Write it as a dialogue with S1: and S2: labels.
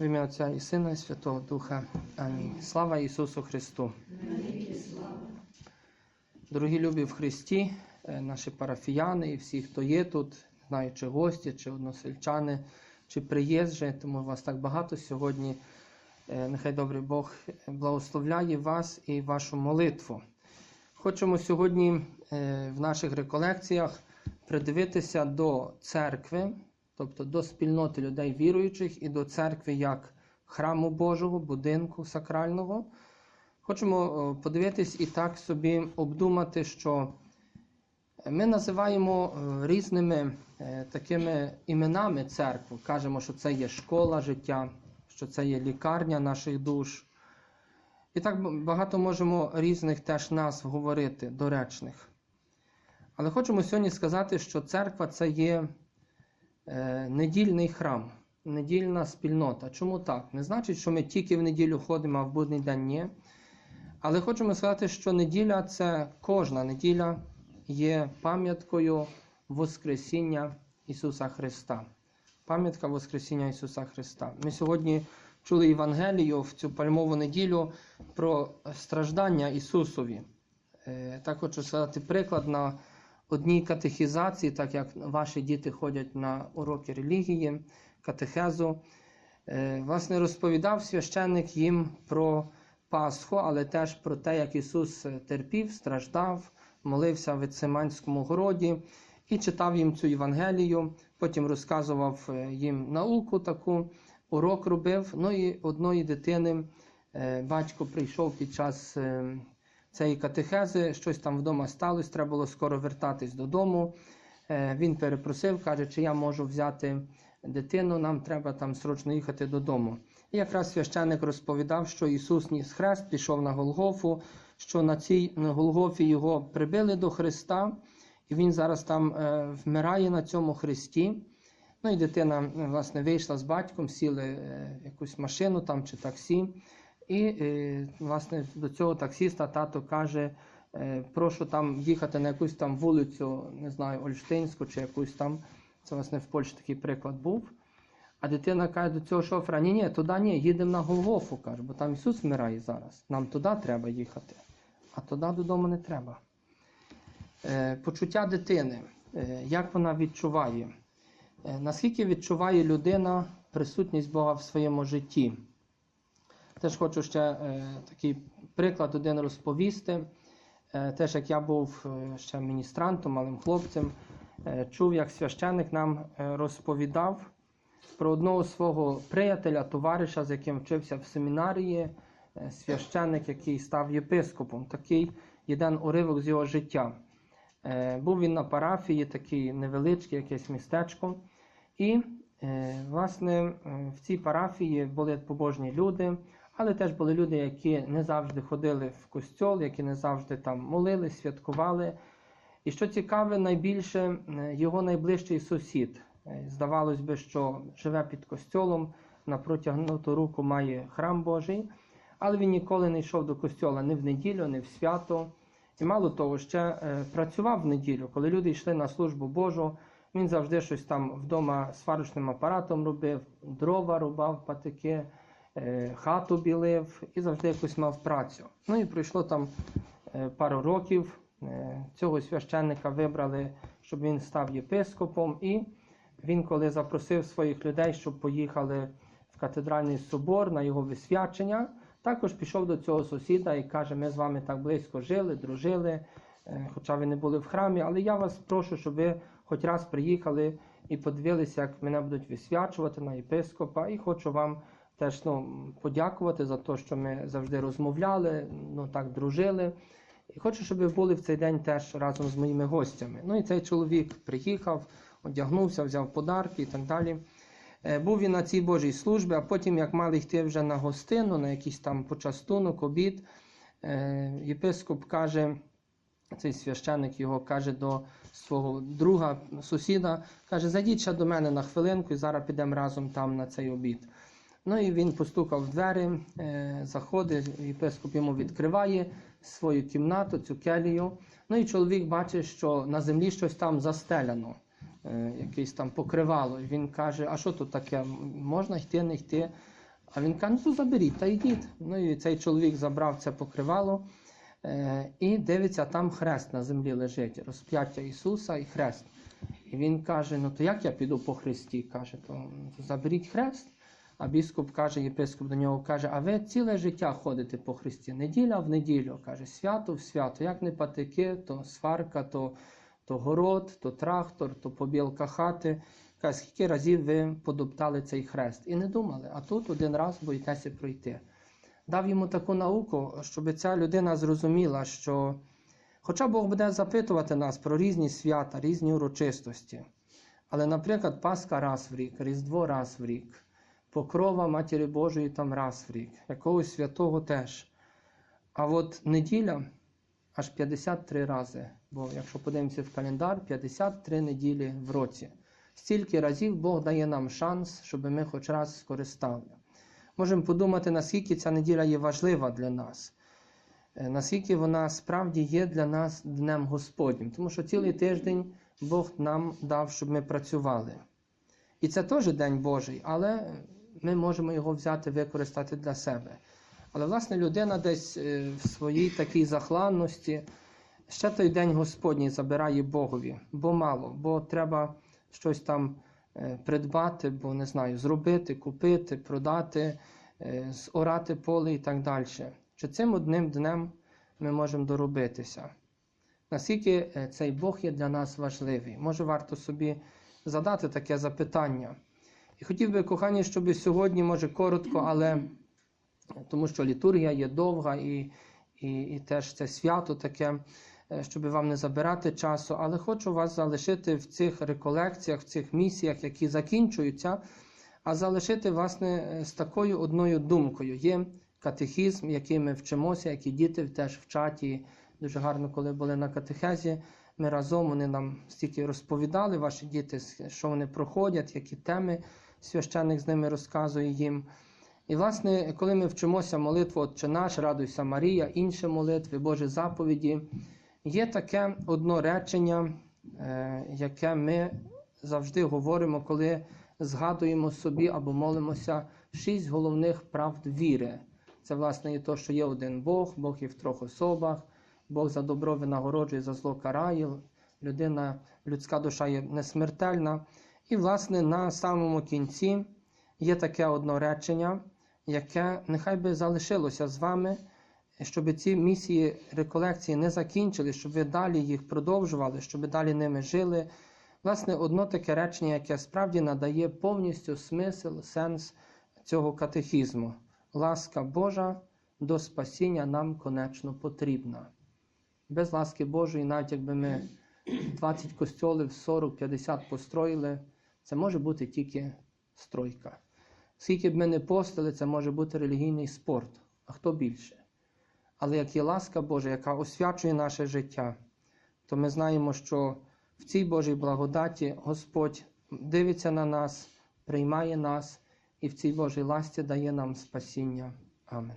S1: В ім'я Отця і Сина, і Святого Духа. Амінь. Слава Ісусу Христу. Дорогі любі в Христі, е, наші парафіяни і всі, хто є тут, знаю, чи гості, чи односельчани, чи приїжджі, тому вас так багато сьогодні. Е, Нехай добрий Бог благословляє вас і вашу молитву. Хочемо сьогодні е, в наших реколекціях придивитися до церкви, тобто до спільноти людей віруючих і до церкви як храму Божого, будинку сакрального. Хочемо е, подивитись і так собі обдумати, що ми називаємо е, різними е, такими іменами церкву. Кажемо, що це є школа життя, що це є лікарня наших душ. І так багато можемо різних теж назв говорити, доречних. Але хочемо сьогодні сказати, що церква це є недільний храм, недільна спільнота. Чому так? Не значить, що ми тільки в неділю ходимо, а в будний день ні. Але хочемо сказати, що неділя це кожна неділя є пам'яткою Воскресіння Ісуса Христа. Пам'ятка Воскресіння Ісуса Христа. Ми сьогодні чули Євангелію в цю пальмову неділю про страждання Ісусові. Е, Так хочу сказати приклад на одній катехізації, так як ваші діти ходять на уроки релігії, катехезу. Е, Власне, розповідав священник їм про Пасху, але теж про те, як Ісус терпів, страждав, молився в Гециманському городі і читав їм цю Євангелію. Потім розказував е, їм науку таку, урок робив. Ну і одної дитини е, батько прийшов під час е, цієї катехези, щось там вдома сталося, треба було скоро вертатись додому. Е, Він перепросив, каже, чи я можу взяти дитину, нам треба там срочно їхати додому. І якраз священник розповідав, що Ісус ніс хрест, пішов на Голгофу, що на цій Голгофі його прибили до Христа, і він зараз там е, вмирає на цьому хресті. Ну і дитина е, власне вийшла з батьком, сіли якусь машину там чи таксі. І е, власне до цього таксіста тато каже: е, прошу там їхати на якусь там вулицю, не знаю, Ольштинську чи якусь там. Це власне в Польщі такий приклад був. А дитина каже до цього шофера: ні, ні, туди ні, їдемо на Голгофу, каже, бо там Ісус вмирає зараз. Нам туди треба їхати, а туди додому не треба. Е, почуття дитини, як вона відчуває, наскільки відчуває людина присутність Бога в своєму житті. Теж хочу ще е, такий приклад один розповісти. Е, теж як я був е, ще міністрантом, малим хлопцем, е, чув, як священник нам е, розповідав про одного свого приятеля, товариша, з яким вчився в семінарії, е, священник, який став єпископом. Такий один уривок з його життя. Е, Був він на парафії, такий невеличкий, якесь містечко. І, е, власне, е, в цій парафії були побожні люди, але теж були люди, які не завжди ходили в костьол, які не завжди там молили, святкували. І що цікаве, найбільше е, його найближчий сусід. Е, Здавалось би, що живе під костьолом, на протягнуту руку має храм Божий, але він ніколи не йшов до костьола ні в неділю, ні в свято. І мало того, ще е, працював в неділю, коли люди йшли на службу Божу, він завжди щось там вдома сварочним апаратом робив, дрова рубав патики, хату білив і завжди якусь мав працю. Ну і пройшло там е, пару років. Е, Цього священника вибрали, щоб він став єпископом. І він, коли запросив своїх людей, щоб поїхали в катедральний собор на його висвячення, також пішов до цього сусіда і каже: Ми з вами так близько жили, дружили, е, хоча ви не були в храмі, але я вас прошу, щоб ви хоч раз приїхали і подивилися, як мене будуть висвячувати на єпископа, і хочу вам теж ну, подякувати за те, що ми завжди розмовляли, ну так дружили. І хочу, щоб ви були в цей день теж разом з моїми гостями. Ну і цей чоловік приїхав, одягнувся, взяв подарки і так далі. Е, Був він на цій Божій службі, а потім, як мали йти вже на гостину, на якийсь там почастунок, обід, е, єпископ каже, цей священник його каже до свого друга, сусіда, каже, зайдіть ще до мене на хвилинку і зараз підемо разом там на цей обід. Ну і він постукав в двері, е, заходить, єпископ йому відкриває свою кімнату, цю келію. Ну і чоловік бачить, що на землі щось там застеляно, е, якесь там покривало. І він каже: А що тут таке? Можна йти, не йти? А він каже, ну заберіть та йдіть. Ну і цей чоловік забрав це покривало е, і дивиться, там хрест на землі лежить, розп'яття Ісуса і хрест. І він каже: ну то як я піду по хресті? Каже, то заберіть хрест. А біскуп каже, єпископ до нього каже, а ви ціле життя ходите по хресті, неділя в неділю. Каже, свято в свято. Як не патики, то сварка, то, то город, то трактор, то побілка хати. Каже, скільки разів ви подоптали цей хрест? І не думали, а тут один раз боїтеся пройти. Дав йому таку науку, щоб ця людина зрозуміла, що хоча Бог буде запитувати нас про різні свята, різні урочистості, але, наприклад, Пасха раз в рік, Різдво раз в рік, Покрова Матері Божої там раз в рік, якогось святого теж. А от неділя аж 53 рази. Бо якщо подивимося в календар, 53 неділі в році. Стільки разів Бог дає нам шанс, щоб ми хоч раз скористали. Можемо подумати, наскільки ця неділя є важлива для нас, е, наскільки вона справді є для нас Днем Господнім. Тому що цілий тиждень Бог нам дав, щоб ми працювали. І це теж День Божий, але ми можемо його взяти, використати для себе. Але, власне, людина десь е, в своїй такій захланності ще той день Господній забирає Богові, бо мало, бо треба щось там е, придбати, бо не знаю, зробити, купити, продати, е, зорати поле і так далі. Чи цим одним днем ми можемо доробитися? Наскільки цей Бог є для нас важливий? Може, варто собі задати таке запитання. Хотів би, кохані, щоб сьогодні, може, коротко, але тому що літургія є довга і, і, і теж це свято таке, е, щоб вам не забирати часу. Але хочу вас залишити в цих реколекціях, в цих місіях, які закінчуються, а залишити, власне, з такою одною думкою. Є катехізм, який ми вчимося, які діти теж вчать. І дуже гарно, коли були на катехезі. Ми разом вони нам стільки розповідали, ваші діти, що вони проходять, які теми священник з ними розказує їм. І, власне, коли ми вчимося молитву Отче наш, Радуйся Марія, інші молитви, Божі заповіді, є таке одно речення, е, яке ми завжди говоримо, коли згадуємо собі або молимося шість головних правд віри. Це, власне, є те, що є один Бог, Бог є в трьох особах, Бог за добро винагороджує, за зло карає, людина, людська душа є несмертельна. І, власне, на самому кінці є таке одно речення, яке нехай би залишилося з вами, щоб ці місії реколекції не закінчили, щоб ви далі їх продовжували, щоб ви далі ними жили. Власне, одно таке речення, яке справді надає повністю смисл, сенс цього катехізму. Ласка Божа до спасіння нам конечно потрібна. Без ласки Божої, навіть якби ми 20 костьолів, 40-50 построїли, це може бути тільки стройка. Скільки б ми не постили, це може бути релігійний спорт, а хто більше. Але як є ласка Божа, яка освячує наше життя, то ми знаємо, що в цій Божій благодаті Господь дивиться на нас, приймає нас і в цій Божій ласті дає нам спасіння. Амен.